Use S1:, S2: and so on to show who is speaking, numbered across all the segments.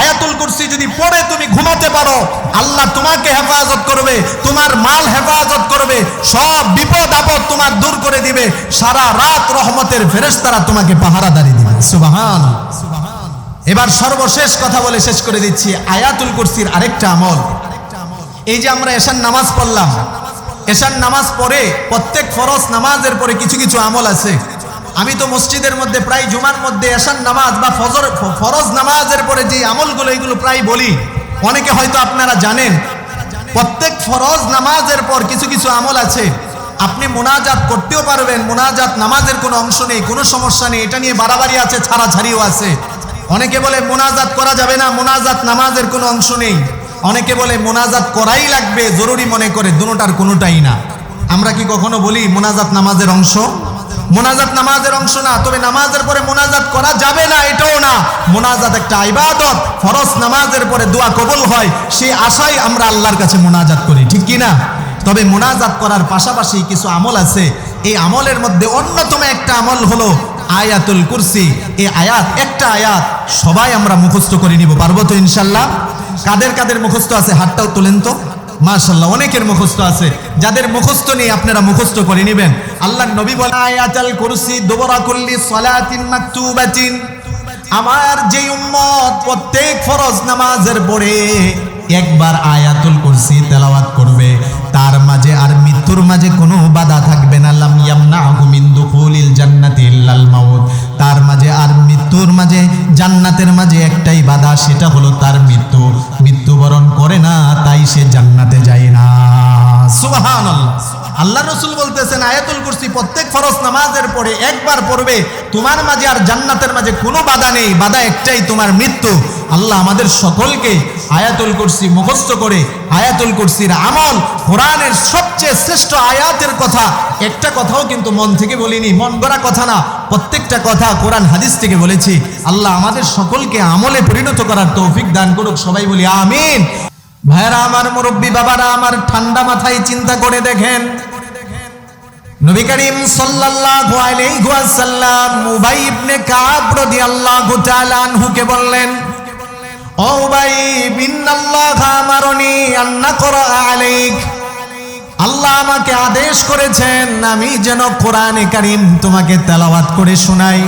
S1: আয়াতুল কুরসি যদি পড়ে তুমি ঘুমাতে পারো, আল্লাহ তোমাকে হেফাজত করবে, তোমার মাল হেফাজত করবে, সব বিপদ আপদ তোমার দূর করে দিবে, সারা রাত রহমতের ফেরেশতারা তোমাকে পাহারাদারি দিবে। সুবাহান। এবার সর্বশেষ কথা বলে শেষ করে দিচ্ছি আয়াতুল কুরসির আরেকটা আমল। এই যে আমরা এশার নামাজ পড়লাম, এশার নামাজ পড়ে প্রত্যেক ফরজ নামাজের পরে কিছু কিছু আমল আছে। আমি তো মসজিদের মধ্যে প্রায় জুমার মধ্যে এশার নামাজ বা ফজর, ফরজ নামাজের পরে যে আমলগুলো, এগুলো প্রায় বলি। অনেকে হয়তো আপনারা জানেন, প্রত্যেক ফরজ নামাজের পর কিছু কিছু আমল আছে। আপনি মোনাজাত করতেও পারবেন, মোনাজাত নামাজের কোনো অংশ নেই, কোনো সমস্যা নেই, এটা নিয়ে বাড়াবাড়ি আছে, ছাড়াছাড়িও আছে। অনেকে বলে মোনাজাত করা যাবে না, মোনাজাত নামাজের কোনো অংশ নেই। অনেকে বলে মোনাজাত করাই লাগবে, জরুরি মনে করে, দুটার কোনোটাই না। আমরা কি কখনো বলি মোনাজাত নামাজের অংশ? মোনাজাত নামাজের অংশ না, তবে নামাজের পরে মোনাজাত করা যাবে না, এটাও না। মোনাজাত একটা ইবাদত, ফরজ নামাজের পরে দোয়া কবুল হয়, সেই আশায় আমরা আল্লাহর কাছে মোনাজাত করি, ঠিক কি না? তবে মোনাজাত করার পাশাপাশি কিছু আমল আছে, এই আমলের মধ্যে অন্যতম একটা আমল হলো আয়াতুল কুরসি। এই আয়াত, একটা আয়াত সবাই আমরা মুখস্থ করে নিব, পারব তো ইনশাল্লাহ? কাদের কাদের মুখস্থ আছে? হাতটাও তোলেন তো। মাশাল্লাহ অনেকের মুখস্থ আছে। যাদের মুখস্থ নেই, আপনারা মুখস্থ করে নেবেন। আল্লাহ নবী বলে আয়াতুল কুরসি দুবরা কুল্লি সালাতিন মাকতুবাতিন। আমার যে উম্মত প্রত্যেক ফরজ নামাজের পরে একবার আয়াতুল কুরসি তেলাওয়াত করবে। তার মাঝে আর মৃত্যুর মাঝে কোনো বাধা থাকবে না। লাম ইয়ামনাহু মিন দুখুলিল জান্নাতি ইল্লাল মাউত। তার মাঝে আর মৃত্যুর মাঝে, জান্নাতের মাঝে একটাই বাধা, সেটা হলো তার মৃত্যু। মৃত্যুবরণ করে না, তাই সে জান্নাতে যায় না। সুবহানাল্লাহ। আল্লাহ রসুল বলতেছেন, আয়াতুল কুরসি প্রত্যেক ফরজ নামাজের পরে একবার পড়বে, তোমার মাঝে আর জান্নাতের মাঝে কোনো বাধা নেই, বাধা একটাই তোমার মৃত্যু। আল্লাহ আমাদের সকলকে আয়াতুল কুরসি মুখস্থ করে, আয়াতুল কুরসির আমল কোরআনের সবচেয়ে শ্রেষ্ঠ আয়াতের কথা, একটা কথাও কিন্তু মন থেকে বলিনি, মন গড়া কথা না, প্রত্যেকটা কথা কোরআন হাদিস থেকে বলেছি। আল্লাহ আমাদের সকলকে আমলে পরিণত করার তৌফিক দান করুক, সবাই বলি আমিন। ভাইরা, আমার মুরব্বী বাবারা, আমার ঠান্ডা মাথায় চিন্তা করে দেখেন। নবী করিম সাল্লাল্লাহু আলাইহি ওয়াসাল্লাম উবাই ইবনে কাব রাদিয়াল্লাহু তাআলা আনহুকে বললেন, ও উবাই, ইন্নাল্লাহ আমারনি আন নাকরা আলাইক। আল্লাহ আমাকে আদেশ করেছেন আমি যেন কোরআনে কারিম তোমাকে তেলাওয়াত করে শোনাই।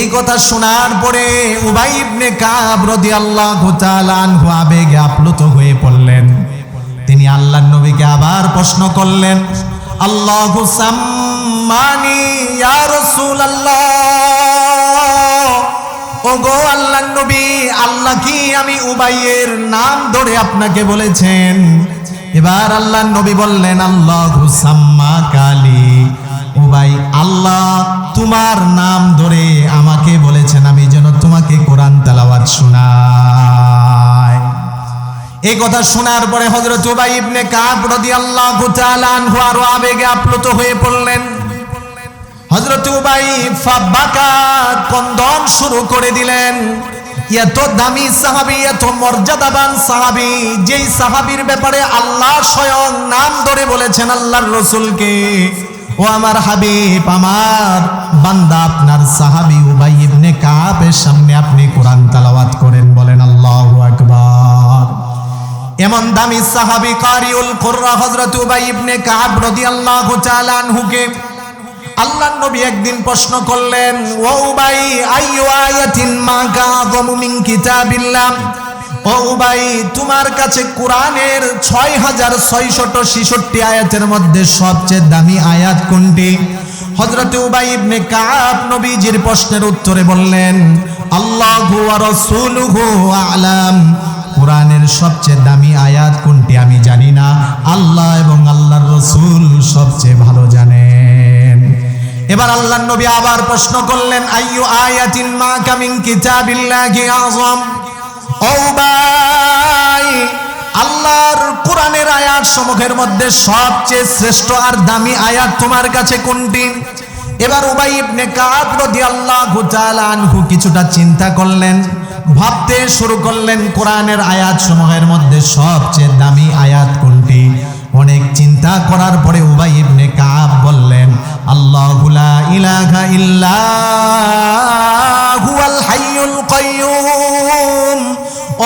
S1: এই কথা শোনার পরে উবাই ইবনে কাব রাদিয়াল্লাহু তাআলা আনহু আবেগে আপ্লুত হয়ে পড়লেন। তিনি আল্লাহর নবীকে আবার প্রশ্ন করলেন, আল্লাহু সাম্মানি ইয়া রাসূলুল্লাহ। ওগো আল্লাহর নবী, আল্লাহ কি আমি উবাইয়ের নাম ধরে আপনাকে বলেছেন? এবার আল্লাহর নবী বললেন, আল্লাহু সাম্মা কালী উবাই আল্লাহ তোমার নাম ধরে আমাকে বলেছেন, আমি যেন তোমাকে কোরআন তেলাওয়াত শোনাই। এই কথা শোনার পরে হজরত উবাই ইবনে কাব রাদিয়াল্লাহু তাআলা আনহু আরও আবেগে আপ্লুত হয়ে পড়লেন। হজরত উবাই ফাবাকা কন্দন শুরু করে দিলেন। এত দামি সাহাবী, এত মর্যাদাবান সাহাবী, যেই সাহাবীর ব্যাপারে আল্লাহ স্বয়ং নাম ধরে বলেছেন আল্লাহর রসুলকে। ও আমার হাবিব, আমার বান্দা, আপনার সাহাবি উবাই ইবনে কাবের সামনে আপনি কোরআন তালাওয়াত করেন, বলেন আল্লাহু আকবার। এমন দামি সাহাবি কারিউল কুররা হযরত উবাই ইবনে কাব রাদিয়াল্লাহু তাআলা আনহুকে আল্লাহর নবী একদিন প্রশ্ন করলেন, ও উবাই, আইয়ু আয়াতিন মা কাযমু মিন কিতাবিল্লাহ? তোমার কাছে ছয় হাজার আয়াতের মধ্যে সবচেয়ে দামি আয়াত কোনটি? হজরত উবাই নবীজির প্রশ্নের উত্তরে বললেন, আল্লাহু আলাম। কোরআনের সবচেয়ে দামি আয়াত কোনটি আমি জানি না। আল্লাহ এবং আল্লাহর রসুল সবচেয়ে ভালো জানেন। এবার আল্লাহর নবী আবার প্রশ্ন করলেন, আইয়ু আয়াতিন মা কামিন কিতাবিল্লাহি আযম? আল্লাহর কোরআনের আয়াত সমূহের মধ্যে সবচেয়ে শ্রেষ্ঠ আর দামি আয়াত তোমার কাছে কোনটি? এবার উবাই ইবনে কাব রাদিয়াল্লাহু আনহু কিছুটা চিন্তা করলেন, ভাবতে শুরু করলেন কোরআনের আয়াত সমূহের মধ্যে সবচেয়ে দামি আয়াত কোনটি? অনেক চিন্তা করার পরে উবাই ইবনে কাব বললেন, আল্লাহু লা ইলাহা ইল্লা হুয়াল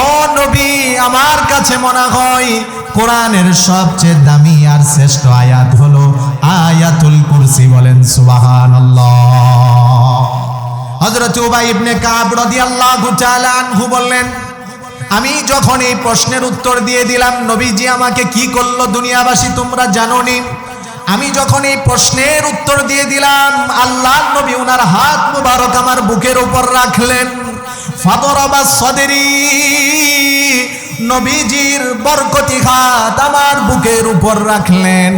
S1: ও নবী, আমার কাছে মনে হয় কোরআনের সবচেয়ে দামি আর শ্রেষ্ঠ আয়াত হলো আয়াতুল কুরসি বলেন, সুবহানাল্লাহ। হযরত উবাই ইবনে কাব রাদিয়াল্লাহু তাআলা আনহু বললেন, আমি যখন এই প্রশ্নের উত্তর দিয়ে দিলাম, নবীজি আমাকে কি করল দুনিয়াবাসী তোমরা জানো নি আমি যখন এই প্রশ্নের উত্তর দিয়ে দিলাম আল্লাহ নবী ওনার হাত মুবারক আমার বুকের উপর রাখলেন। ফাদরাবা সদেরি, নবীজির বরকতি হাত আমার বুকের উপর রাখলেন।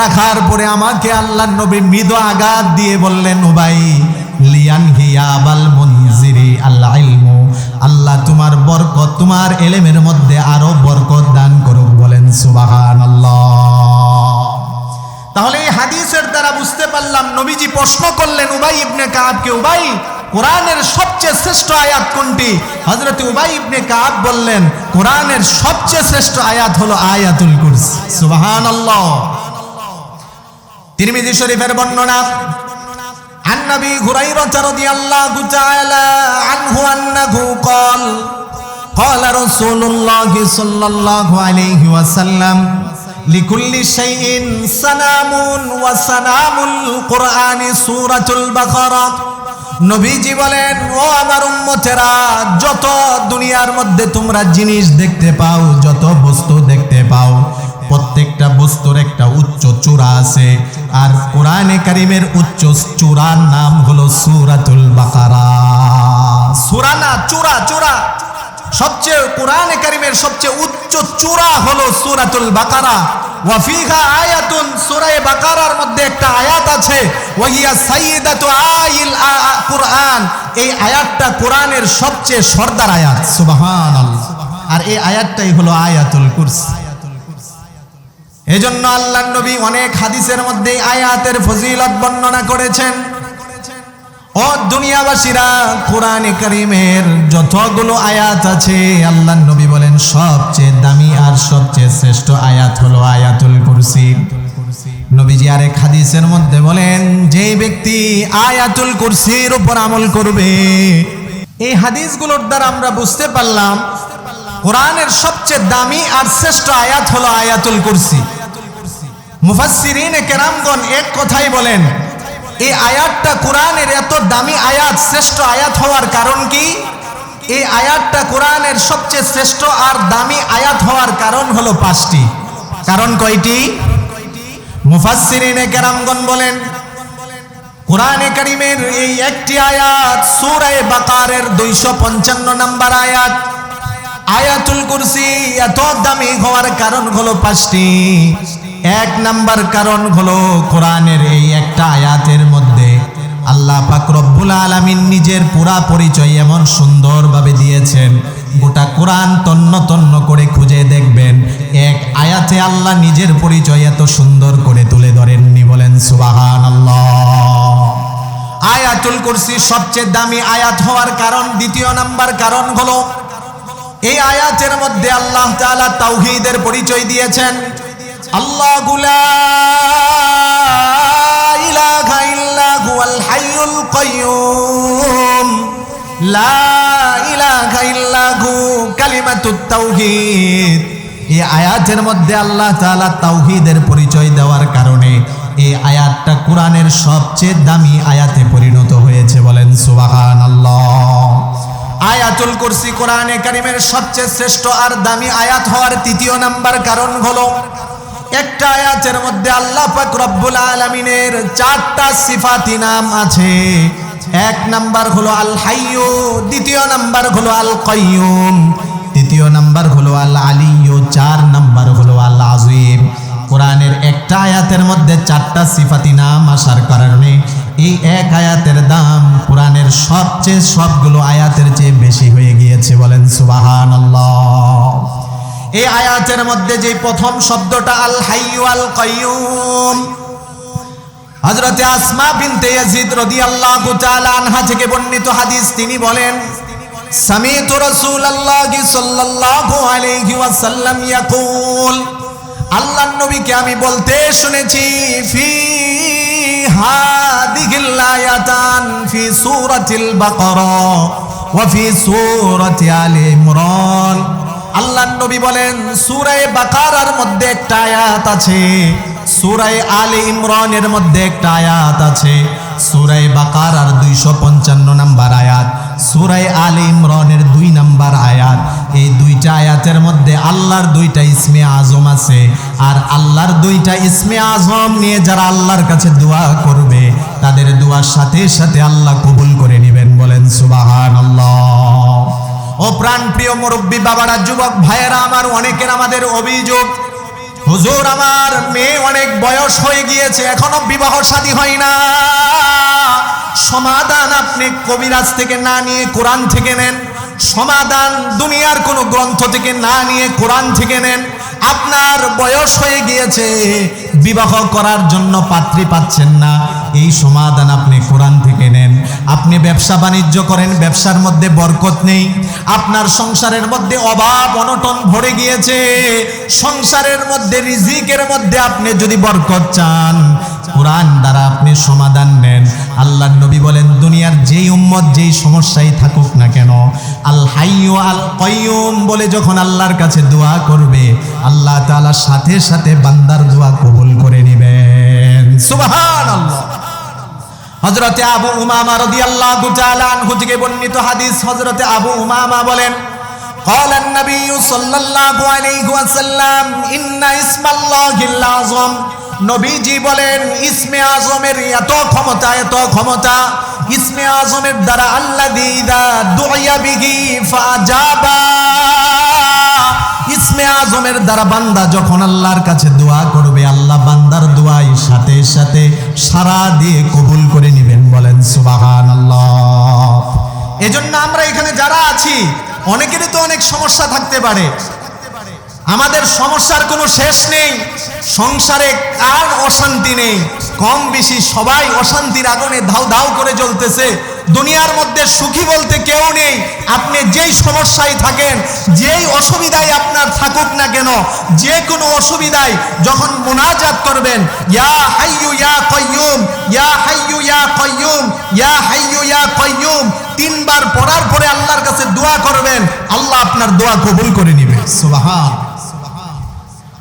S1: রাখার পরে আমাকে আল্লাহ নবী মৃদু আঘাত দিয়ে বললেন উবাই লিয়ান হিয়াবাল মঞ্জিরি আল্লাহ আল্লাহ তোমার বরকত, তোমার এলেমের মধ্যে আরও বরকত দান করুক। বলেন সুবাহান তাহলে এই হাদিসের দ্বারা বুঝতে পারলাম, নবীজি প্রশ্ন করলেন, উবাই ইবনে কাবকে উবাই কোরআনের সবচেয়ে শ্রেষ্ঠ আয়াত কোনটি হযরত উবাই ইবনে কাব বললেন কোরআনের সবচেয়ে শ্রেষ্ঠ আয়াত হলো আয়াতুল কুরসি সুবহানাল্লাহ তিরমিজি শরীফের বর্ণনা عن ابي هريره رضي الله تعالى عنه انه قال قال رسول الله صلى الله عليه وسلم لكل شيء سلام وسلام القرآن سورة البقرة নবীজি বলেন, ও আমার উম্মতেরা, যত দুনিয়ার মধ্যে তোমরা জিনিস দেখতে পাও, যত বস্তু দেখতে পাও, প্রত্যেকটা বস্তুর একটা উচ্চ চূড়া আছে। আর কোরআনে কারিমের উচ্চ চূড়ার নাম হলো সুরাতুল বাকারা। সুরা না, চূড়া চূড়া। সবচেয়ে কোরআনে কারিমের সবচেয়ে উচ্চ চূড়া হলো সুরাতুল বাকারা। ওয়াফিহা আয়াতুন সূরায়ে বাকারার মধ্যে একটা আয়াত আছে, ওয়াহিয়া সাইয়্যিদাতু আইল কুরআন। এই আয়াতটা কোরআনের সবচেয়ে সর্দার আয়াত, সুবহানাল্লাহ। আর এই আয়াতটাই হলো আয়াতুল কুরসি। এজন্য আল্লাহ নবী অনেক হাদিসের মধ্যে আয়াতের ফজিলত বর্ণনা করেছেন। ও দুনিয়াবাসীরা, কোরআনে করিমের যতগুলো আয়াত আছে আল্লাহ নবী বলেন সবচেয়ে দামি আর সবচেয়ে শ্রেষ্ঠ আয়াত হলো আয়াতুল কুরসি। নবীজি আরেক হাদিসের মধ্যে বলেন, যে ব্যক্তি আয়াতুল কুরসির উপর আমল করবে, এই হাদিসগুলোর দ্বারা আমরা বুঝতে পারলাম, কোরআনের সবচেয়ে দামি আর শ্রেষ্ঠ আয়াত হলো আয়াতুল কুরসি। মুফাসসিরিন কেরামগণ এক কথাই বলেন, এই আয়াতটা কোরআনের এত দামি আয়াত, শ্রেষ্ঠ আয়াত হওয়ার কারণ কি? এই আয়াতটা কোরআনের সবচেয়ে শ্রেষ্ঠ আর দামি আয়াত হওয়ার কারণ হলো পাঁচটি। কারণ কয়টি? মুফাসসিরিনে কেরামগণ বলেন, কোরআনে কারিমের এই একটি আয়াত সূরায়ে বাকারের দুইশো পঞ্চান্ন নম্বর আয়াত। আয়াতুল কুরসি এত দামি হওয়ার কারণ হলো পাঁচটি। এক নাম্বার কারণ হলো কোরআনের এই একটা আয়াতের মধ্যে আল্লাহ পাক রব্বুল আলামিন নিজের পুরা পরিচয় এমন সুন্দরভাবে দিয়েছেন। গোটা কোরআন তন্ন তন্ন করে খুঁজে দেখবেন। এক আয়াতে আল্লাহ নিজের পরিচয় এত সুন্দর করে তুলে ধরেননি বলেন সুবাহান আয়াতুল কুরসি সবচেয়ে দামি আয়াত হওয়ার কারণ, দ্বিতীয় নাম্বার কারণ হলো, এই আয়াতের মধ্যে আল্লাহ তাআলা তাওহীদের পরিচয় দিয়েছেন। আল্লাহগুলা হাইয়ুল তাওহীদ। এই আয়াতের মধ্যে আল্লাহ পরিচয় দেওয়ার কারণে এই আয়াতটা কোরআনের সবচেয়ে দামি আয়াতে পরিণত হয়েছে বলেন সুবহানাল্লাহ। আয়াতুল কুরসি কোরআনে কারিমের সবচেয়ে শ্রেষ্ঠ আর দামি আয়াত হওয়ার তৃতীয় নাম্বার কারণ হলো একটা আয়াতের মধ্যে আল্লাহ পাক রব্বুল আলামিনের চারটা সিফাতি নাম আছে। এক নাম্বার হলো আল হাইয়ু দ্বিতীয় নাম্বার হলো আল কাইয়ুম তৃতীয় নাম্বার হলো আল আলিয়ু চার নাম্বার হলো আল আজিম কোরআনের একটা আয়াতের মধ্যে চারটা সিফাতি নাম আসার কারণে এই এক আয়াতের দাম কোরআনের সবচেয়ে সবগুলো আয়াতের চেয়ে বেশি হয়ে গিয়েছে সুবাহান এই আয়াতের মধ্যে যে প্রথম শব্দটা আল হাইয়ু আল কাইয়ুম। হজরতে আসমা বিনতে ইয়াজিদ রাদিয়াল্লাহু তাআলা আনহা থেকে বর্ণিত হাদিস, তিনি বলেন, সামিতু রাসূলুল্লাহি সাল্লাল্লাহু আলাইহি ওয়াসাল্লাম ইয়াকুল, আল্লাহর নবীকে আমি বলতে শুনেছি, ফি হাদিহিল আয়াতান ফি সূরাতিল বাকারা ওয়াফি সূরাতি আলে ইমরান। আল্লাহ নবী বলেন সূরায়ে বাকারার মধ্যে একটা আয়াত আছে। সূরায়ে আলে ইমরানের মধ্যে একটা আয়াত আছে। সূরায়ে বাকারার দুইশো পঞ্চান্ন নাম্বার আয়াত সূরায়ে আলে ইমরানের দুই নাম্বার আয়াত। এই দুইটা আয়াতের মধ্যে আল্লাহর দুইটা ইসমে আজম আছে। আর আল্লাহর দুইটা ইসমে আজম নিয়ে যারা আল্লাহর কাছে দোয়া করবে, তাদের দোয়ার সাথে সাথে আল্লাহ কবুল করে নেবেন। বলেন সুবাহান আল্লাহ ও প্রাণ প্রিয় মুরব্বী বাবারা, যুবক ভাইয়েরা আমার, অনেকের আমাদের অভিযোগ, হুজুর আমার মেয়ে অনেক বয়স হয়ে গিয়েছে, এখনও বিবাহ শাদী হয় না। সমাধান আপনি কবিরাজ থেকে না নিয়ে কোরআন থেকে নেন, সমাধান দুনিয়ার কোনো গ্রন্থ থেকে না নিয়ে কোরআন থেকে নেন, আপনার বয়স হয়ে গিয়েছে, বিবাহ করার জন্য পাত্রী পাচ্ছেন না, এই সমাধান আপনি আপনি ব্যবসা বাণিজ্য করেন, ব্যবসার মধ্যে বরকত নেই। আপনার সংসারের মধ্যে অভাব, অনটন ভরে গিয়েছে। সংসারের মধ্যে, রিজিকের মধ্যে আপনি যদি বরকত চান, কোরআন দ্বারা আপনি সমাধান নেন। আল্লাহ নবী বলেন, দুনিয়ার যেই উম্মত, যেই সমস্যাই থাকুক না কেন, আল হাইয়ু আল কয়ুম বলে যখন আল্লাহর কাছে দোয়া করবে, আল্লাহ তাআলা সাথে সাথে বান্দার দোয়া কবুল করে নেবেন। সুবহানাল্লাহ। হযরতে আবু উমামা রাদিয়াল্লাহু তাআলা আনহু থেকে বর্ণিত হাদিস হযরতে আবু উমামা বলেন قال النبي صلى الله عليه وسلم إن اسم الله العظم নবীজি বলেন ইসমে আজমের এত ক্ষমতা এত ক্ষমতা ইসমে আজমের দ্বারা আল্লাহ দিদা দুয়া বিহি ফাজাবা ইসমে আজমের দ্বারা বান্দা যখন আল্লাহর কাছে দোয়া করবে আল্লাহ বান্দার দোয়াই সাথে সাথে সারা দিয়ে কবুল করে নেবেন। বলেন সুবাহান এজন্য আমরা এখানে যারা আছি, অনেকেরই তো অনেক সমস্যা থাকতে পারে। আমাদের সমস্যার কোনো শেষ নেই। সংসারে কার অশান্তি নেই। কম বেশি সবাই অশান্তির আগুনে ধাউ ধাউ করে জ্বলতেছে। দুনিয়ার মধ্যে সুখী বলতে কেউ নেই। আপনি যেই সমস্যায় থাকেন, যেই অসুবিধায় আপনার থাকুক না কেন, যে কোনো অসুবিধায় যখন মোনাজাত করবেন, ইয়া হাইয়ু, ইয়া কয়্যুম ইয়া হাইয়ু, ইয়া কয়্যুম ইয়া হাইয়ু, ইয়া কয়্যুম তিনবার পড়ার পরে আল্লাহর কাছে দোয়া করবেন, আল্লাহ আপনার দোয়া কবুল করে নেবে। সুবহান।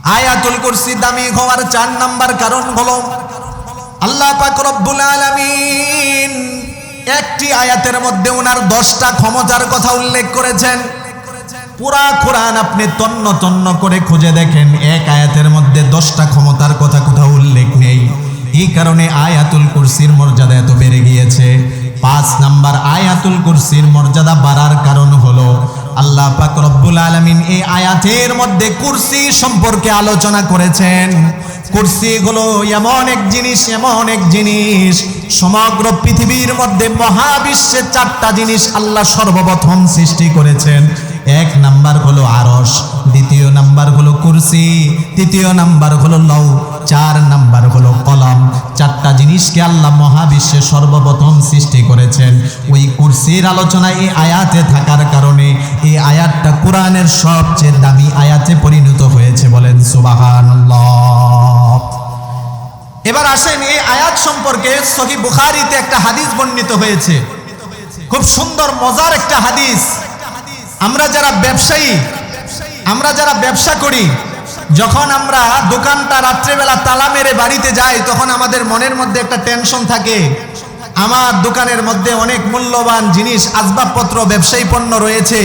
S1: আয়াতুল কুরসি দামি হওয়ার চার নাম্বার কারণ হলো আল্লাহ পাক রব্বুল আলামিন একটি আয়াতের মধ্যে ওনার দশটা ক্ষমতার কথা উল্লেখ করেছেন। পুরা কোরআন আপনি তন্ন তন্ন করে খুঁজে দেখেন, এক আয়াতের মধ্যে দশটা ক্ষমতার কথা কোথাও উল্লেখ নেই। এই কারণে আয়াতুল কুরসির মর্যাদা এত বেড়ে গিয়েছে। পাঁচ নাম্বার আয়াতুল কুরসির মর্যাদা বাড়ার কারণ হলো আল্লাহ পাক রব্বুল আলামিন এই আয়াতের মধ্যে কুরসি সম্পর্কে আলোচনা করেছেন। কুরসি হলো এমন এক জিনিস, এমন এক জিনিস, সমগ্র পৃথিবীর মধ্যে মহাবিশ্বের চারটা জিনিস আল্লাহ সর্বপ্রথম সৃষ্টি করেছেন। এক নাম্বার হলো আরস দ্বিতীয় নাম্বার হলো কুরসি, তৃতীয় নাম্বার হলো লৌ চার নাম্বার হলো কলম। চারটা জিনিসকে আল্লাহ মহাবিশ্বে সর্বপ্রথম সৃষ্টি করেছেন। ওই কুরসির আলোচনা এই আয়াতে থাকার কারণে এই আয়াতটা কোরআনের সবচেয়ে দামি আয়াতে পরিণত হয়েছে বলেন সুবাহান এবার আসেন এই আয়াত সম্পর্কে সহি বুখারিতে একটা হাদিস বর্ণিত হয়েছে। খুব সুন্দর, মজার একটা হাদিস। আমরা যারা ব্যবসায়ী আমরা যারা ব্যবসা করি, যখন আমরা দোকানটা রাত্রেবেলা তালা মেরে বাড়িতে যাই, তখন আমাদের মনের মধ্যে একটা টেনশন থাকে। আমার দোকানের মধ্যে অনেক মূল্যবান জিনিস, আসবাবপত্র, ব্যবসায়ী পণ্য রয়েছে।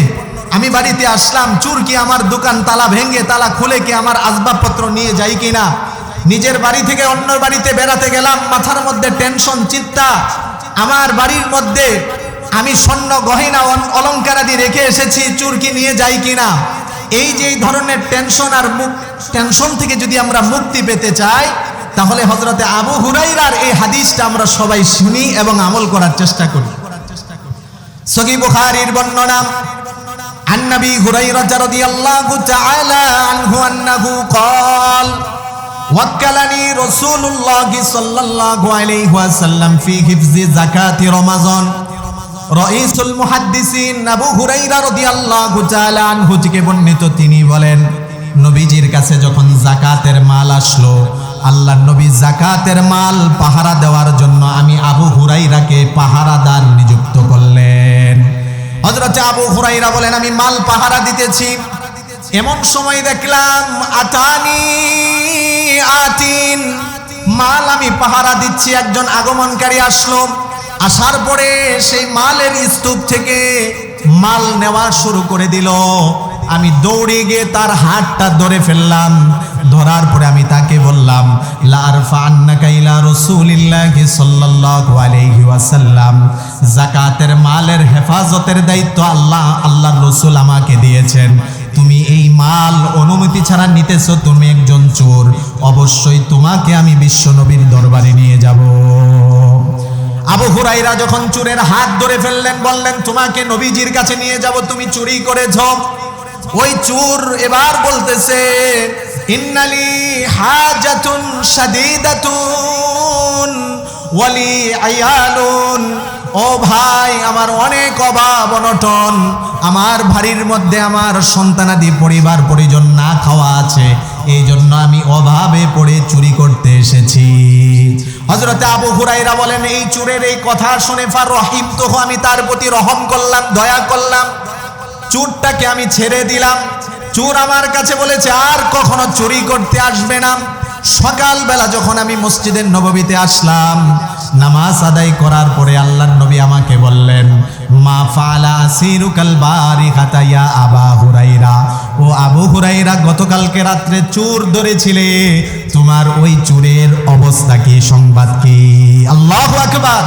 S1: আমি বাড়িতে আসলাম, চুর কি আমার দোকান তালা ভেঙে তালা খুলে কি আমার আসবাবপত্র নিয়ে যাই কিনা? নিজের বাড়ি থেকে অন্য বাড়িতে বেড়াতে গেলাম, মাথার মধ্যে টেনশন চিন্তা। আমার বাড়ির মধ্যে আমি স্বর্ণ গহিনা অলংকারাদি রেখে এসেছি চুরকি নিয়ে যাই কিনা? এই যে এই ধরনের টেনশন আর মুক টেনশন থেকে যদি আমরা মুক্তি পেতে চাই তাহলে হজরতে আবু হুরাইরার এই হাদিসটা আমরা সবাই শুনি এবং আমল করার চেষ্টা করি সহি বুখারীর বর্ণনা عن نبي هريرة رضي الله تعالى عنه أنه قال وكلني رسول الله صلى الله عليه وسلم في حفظ زكاة رمضان রঈসুল মুহাদ্দিসিন আবু হুরাইরা রাদিয়াল্লাহু তাআলা আনহু থেকে বর্ণিত তিনি বলেন, নবীজির কাছে যখন জাকাতের মাল আসলো আল্লাহ নবী জাকাতের মাল পাহারা দেওয়ার জন্য আমি আবু হুরাইরাকে পাহারাদার নিযুক্ত করলেন। হজরত আবু হুরাইরা বলেন, আমি মাল পাহারা দিতেছি। এমন সময় দেখলাম, আতানি, আতিন, মাল আমি পাহারা দিচ্ছি, একজন আগমনকারী আসলো। আসার পরে সেই মালের স্তূপ থেকে মাল নেওয়া শুরু করে দিল। আমি দৌড়ে গিয়ে তার হাতটা ধরে ফেললাম। ধরার পরে আমি তাকে বললাম যাকাতের মালের হেফাজতের দায়িত্ব আল্লাহ, আল্লাহর রাসূল আমাকে দিয়েছেন। তুমি এই মাল অনুমতি ছাড়া নিতেছো, তুমি একজন চোর। অবশ্যই তোমাকে আমি বিশ্ব নবীর দরবারে নিয়ে যাব। আবু হুরাইরা যখন চোরের হাত ধরে ফেললেন, বললেন, তোমাকে নবীজির কাছে নিয়ে যাব, তুমি চুরি করেছ। ওই চোর এবার বলতেছে, ইন্নালি হাজাতুন শাদীদাতুন, ওয়ালি আয়ালুন। ও ভাই, আমার অনেক অভাব অনটন। আমার বাড়ির মধ্যে আমার সন্তানাদি পরিবার পরিজন না খাওয়া আছে। এই জন্য আমি অভাবে পড়ে চুরি করতে এসেছি। হজরতে আবু হুরাইরা বলেন, এই চুরের এই কথা শুনে ফার রহিম তো আমি তার প্রতি রহম করলাম, দয়া করলাম। চুরটাকে আমি ছেড়ে দিলাম। চোর আমার কাছে বলেছে, আর কখনো চুরি করতে আসবে না। সকালবেলা যখন আমি মসজিদের নববীতে আসলাম, নামাজ আদায় করার পরে আল্লাহর নবী আমাকে বললেন, মা ফালা সিরুকাল বারি খাতাইয়া আবা হুরাইরা। ও আবু হুরাইরা, গতকালকে রাত্রে চোর ধরেছিলে। তোমার ওই চোরের অবস্থা কি? সংবাদ কি? আল্লাহ আকবার।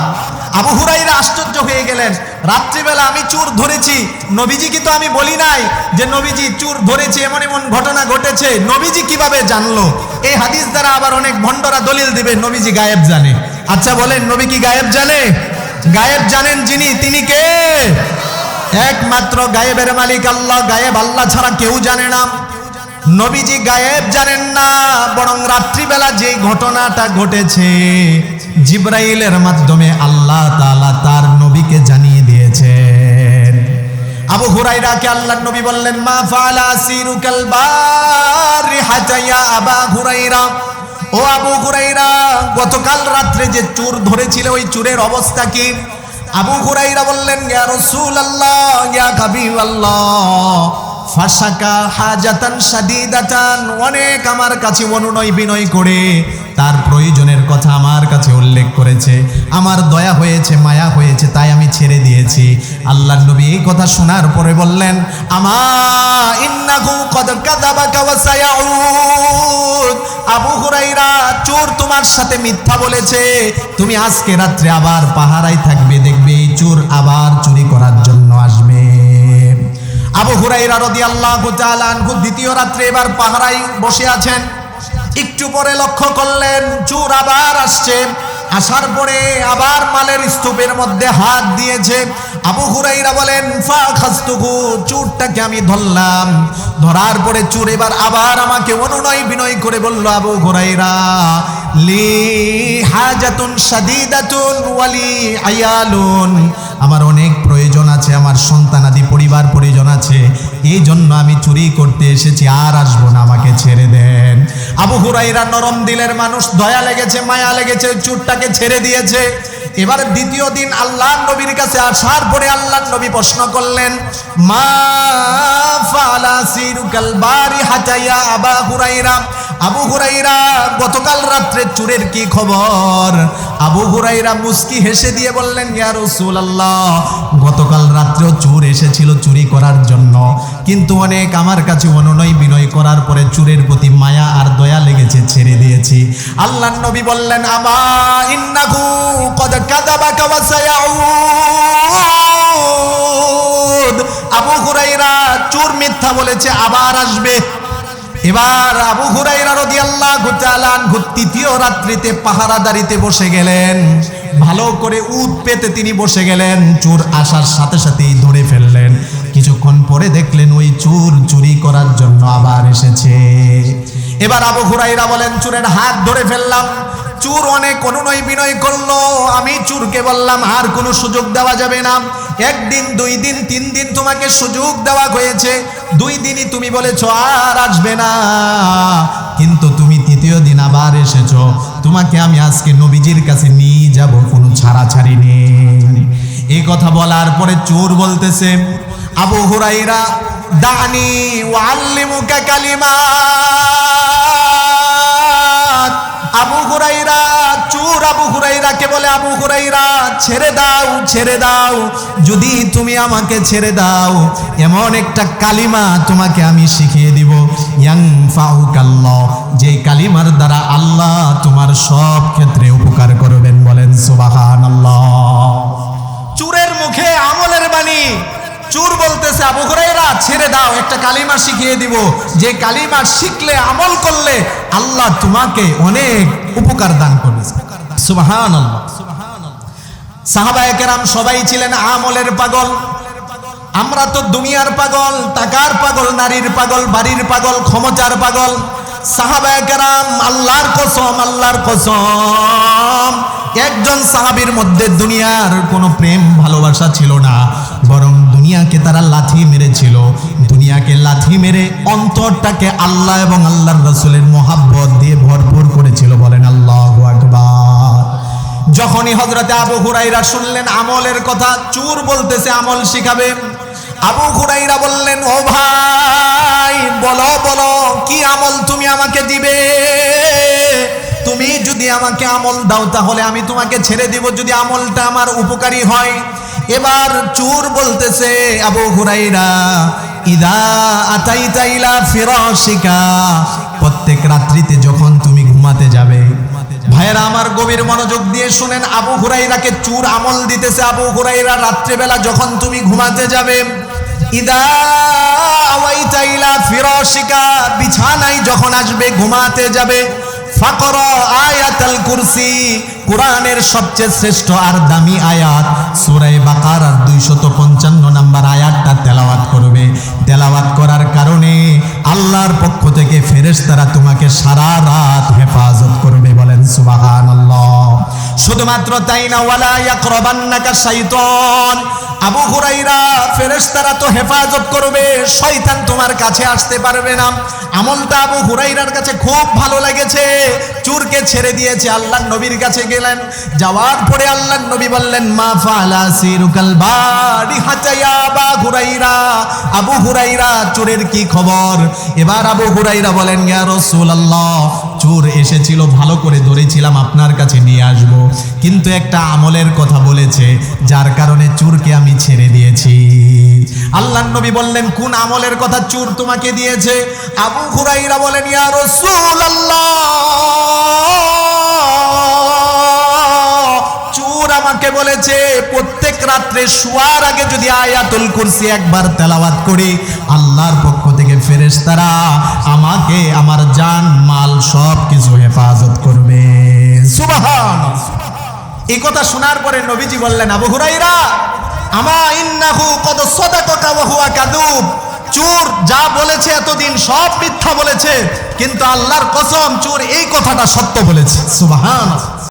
S1: আবু হুরাইরা আশ্চর্য হয়ে গেলেন। রাত্রিবেলা আমি চোর ধরেছি। নবীজি কি তো আমি বলি নাই যে, নবীজি চোর ধরেছি, এমন এমন ঘটনা ঘটেছে। নবীজি কীভাবে জানলো? এই হাদিস দ্বারা আবার অনেক ভণ্ডরা দলিল দিবে, নবীজি গায়েব জানে। আচ্ছা বলেন, নবী কি গায়েব জানে? গায়েব জানেন যিনি, তিনি কে? একমাত্র গায়েবের মালিক আল্লাহ, গায়েব আল্লাহ ছাড়া কেউ জানে না। নবীজি গায়েব জানেন না, বরং রাত্রিবেলা যে ঘটনাটা ঘটেছে জিব্রাইলের মাধ্যমে আল্লাহ তাআলা তার নবীকে জানিয়ে দিয়েছেন। আবু হুরাইরাকে আল্লাহর নবী বললেন, মা ফালা সিরুকাল বারিহাতা ইয়া আবা হুরাইরা ও আবু হুরাইরা গতকাল রাত্রে যে চোর ধরেছিল, ওই চোরের অবস্থা কি? আবু হুরাইরা বললেন, ইয়া রাসূলুল্লাহ, ইয়া হাবিবাল্লাহ। ফাসাকা হাজাতান সাদিদাতান অনেক আমার কাছে অনুনয় বিনয় করে। তার প্রয়োজনের কথা আমার কাছে উল্লেখ করেছে। আমার দয়া হয়েছে, মায়া হয়েছে, তাই আমি ছেড়ে দিয়েছি। আল্লাহ নবী এই কথা শোনার পরে বললেন, আমা ইন্নাহু কদ কাযাবাকা ওয়া সায়াউদ। আবু হুরাইরা চোর তোমার সাথে মিথ্যা বলেছে। তুমি আজকে রাত্রে আবার পাহারায় থাকবে, দেখবে এই চোর আবার চুরি করার আবু হুরাইরা রাদিয়াল্লাহু তাআলা আনহু দ্বিতীয় রাত্রে এবার পাহারায় বসে আছেন। একটু পরে লক্ষ্য করলেন, চোর আবার আসছে। আসার পরে আবার মালের স্তূপের মধ্যে হাত দিয়েছে। আবু হুরাইরা বলেন ফা খাস্তুহু চোরটাকে আমি ধরলাম। ধরার পরে চোর এবার আবার আমাকে অনুনয় বিনয় করে বলল, আবু হুরাইরা লি হাজাতুন শাদীদাতুন ওয়ালি আয়ালুন। আমার অনেক প্রয়োজন আছে, আমার সন্তানাদি পরিবার পরিজন আছে। এই জন্য আমি চুরি করতে এসেছি, আর আসব না, আমাকে ছেড়ে দেন। আবু হুরাইরা নরম দিলের মানুষ, দয়া লেগেছে, মায়া লেগেছে চুরটাকে ছেড়ে দিয়েছে। এবার দ্বিতীয় দিন আল্লাহ নবীর কাছে আসার পরে আল্লাহ নবী প্রশ্ন করলেন, মা ফালা সিরুকাল বারি হাতাইয়া আবা হুরাইরা আবু হুরাইরা গতকাল রাত্রে চুরের কি খবর? আবু হুরাইরা মুস্কি হেসে দিয়ে বললেন, ইয়া রাসূলুল্লাহ, গতকাল রাত্রেও চোর এসেছিল চুরি করার জন্য। কিন্তু অনেক আমার কাছে অনুনয় বিনয় করার পরে চুরের প্রতি মায়া আর দয়া লেগেছে, ছেড়ে দিয়েছি। আল্লাহ নবী বললেন, আমা ইন্নাহু কদ কাযাবাকা ওয়া সায়াউদ আবু হুরাইরা চোর মিথ্যা বলেছে, আবার আসবে। এবার আবু হুরাইরা রাদিয়াল্লাহু তাআলা তৃতীয় রাত্রিতে পাহারাদারিতে বসে গেলেন। ভালো করে উদ পেতে তিনি বসে গেলেন। চোর আসার সাথে সাথেই ধরে ফেললেন। কিছুক্ষণ পরে দেখলেন ওই চোর চুরি করার জন্য আবার এসেছে। এবার আবু হুরাইরা বলেন, চোরের হাত ধরে ফেললাম। চুর অনেক অনুনয় বিনয় করল। আমি চুরকে বললাম, আর কোনো সুযোগ দেওয়া যাবে না। একদিন, দুই দিন, তিন দিন তোমাকে সুযোগ দেওয়া হয়েছে। দুই দিনই তুমি বলেছ, আর আসবে না। কিন্তু তুমি তৃতীয় দিন আবার এসেছ। তোমাকে আমি আজকে নবীজির কাছে নিয়ে যাব। কোনো ছাড়াছাড়ি নেই। এই কথা বলার পরে চোর বলতেছে, আবু হুরাইরা দানি ওয়াল্লিমুকা কালিমাত। আবু হুরাইরা, চোর আবু হুরাইরাকে বলে, আবু হুরাইরা, ছেড়ে দাও ছেড়ে দাও। যদি তুমি আমাকে ছেড়ে দাও, এমন একটা কালিমা তোমাকে আমি শিখিয়ে দিব। ইয়াং ফাউকাল্লাহ যে কালিমার দ্বারা আল্লাহ তোমার সব ক্ষেত্রে উপকার করবেন বলেন সুবাহান আল্লাহ চুরের মুখে আমলের বাণী চুর বলতেছে, আবু হুরাইরা ছেড়ে দাও, একটা কালিমা শিখিয়ে দিব। যে কালিমা শিখলে, আমল করলে আল্লাহ তোমাকে অনেক উপকার দান করবে। সুবহানাল্লাহ। সাহাবায়ে কেরাম সবাই ছিলেন আমলের পাগল। আমরা তো দুনিয়ার পাগল, টাকার পাগল, নারীর পাগল, বাড়ির পাগল, ক্ষমতার পাগল। সাহাবায়ে কেরাম, আল্লাহর কসম আল্লাহর কসম। একজন সাহাবীর মধ্যে দুনিয়ার কোনো প্রেম, ভালোবাসা ছিল না। বরং দুনিয়াকে তারা লাথি মেরেছিল। দুনিয়াকে লাথি মেরে অন্তরটাকে আল্লাহ এবং আল্লাহর রাসূলের মহাব্বত দিয়ে ভরপুর করেছিল বলেন আল্লাহু আকবার। যখনই হজরতে আবু হুরাইরা শুনলেন আমলের কথা, চুর বলতেছে, আমল শিখাবে। আবু হুরাইরা বললেন, ও ভাই, বলো বলো, কি আমল তুমি আমাকে দিবে? তুমি যদি আমাকে আমল দাও, তাহলে আমি তোমাকে ছেড়ে দিব। যদি আমলটা আমার উপকারী হয় এবার চুর বলতেছে, আবু হুরাইরা, ইদা আতাইতা ইলা ফিরাশিকা। প্রত্যেক রাত্রিতে যখন তুমি ঘুমাতে যাবে, ভাইয়েরা, আমার গভীর মনোযোগ দিয়ে শুনেন, আবু হুরাইরাকে চুর আমল দিতেছে। আবু হুরাইরা রাত্রেবেলা যখন তুমি ঘুমাতে যাবে, ইদা আওয়াইতা ইলা ফিরাশিকা, বিছানায় যখন আসবে, ঘুমাতে যাবে, ফাকর আয়াতাল কুরসি। কোরআনের সবচেয়ে শ্রেষ্ঠ আর দামি আয়াত সূরা বাকারার 255 নাম্বার আয়াতটা তেলাওয়াত করবে। তেলাওয়াত করার কারণে আল্লাহর পক্ষ থেকে ফেরেশতারা তোমাকে সারা রাত হেফাজত করবে বলেন সুবহানাল্লাহ। শুধুমাত্র তাই না, ওয়ালা ইয়াকরাবান্নাকা শাইতান। আবু হুরাইরা, ফেরেশতারা তো হেফাজত করবে, শয়তান তোমার কাছে আসতে পারবে না। আমলটা আবু হুরাইরার কাছে খুব ভালো লেগেছে। চুরকে ছেড়ে দিয়েছে আল্লাহর নবীর কাছে গেলেন। যাওয়ার পরে আল্লাহর নবী বললেন, মা ফালা সিরুকাল বাড়ি হাতায়া বা হুরাইরা, আবু হুরাইরা, চোরের কি খবর? এবার আবু হুরাইরা বলেন, ইয়া রাসূলুল্লাহ, চোর এসেছিল, ভালো করে ধরেছিলাম, আপনার কাছে নিয়ে আসব। কিন্তু একটা আমলের কথা বলেছে, যার কারণে চোরকে আমি ছেড়ে দিয়েছি। আল্লাহ নবী বললেন, কোন আমলের কথা চোর তোমাকে দিয়েছে? আবু হুরাইরা বলেন, ইয়া রাসূলুল্লাহ। চোর আমাকে বলেছে, প্রত্যেক রাত্রে শোয়ার আগে যদি আয়াতুল কুরসি একবার করি, আল্লাহর পক্ষ থেকে আমাকে, আমার জান, মাল সব কিছু হেফাজত করবে। এই কথা শোনার পরে নবীজি বললেন, আবু হুরাইরা আমা ইন্নাহু চোর যা বলেছে এতদিন সব মিথ্যা বলেছে, কিন্তু আল্লাহর কসম চোর এই কথাটা সত্য বলেছে। সুবহান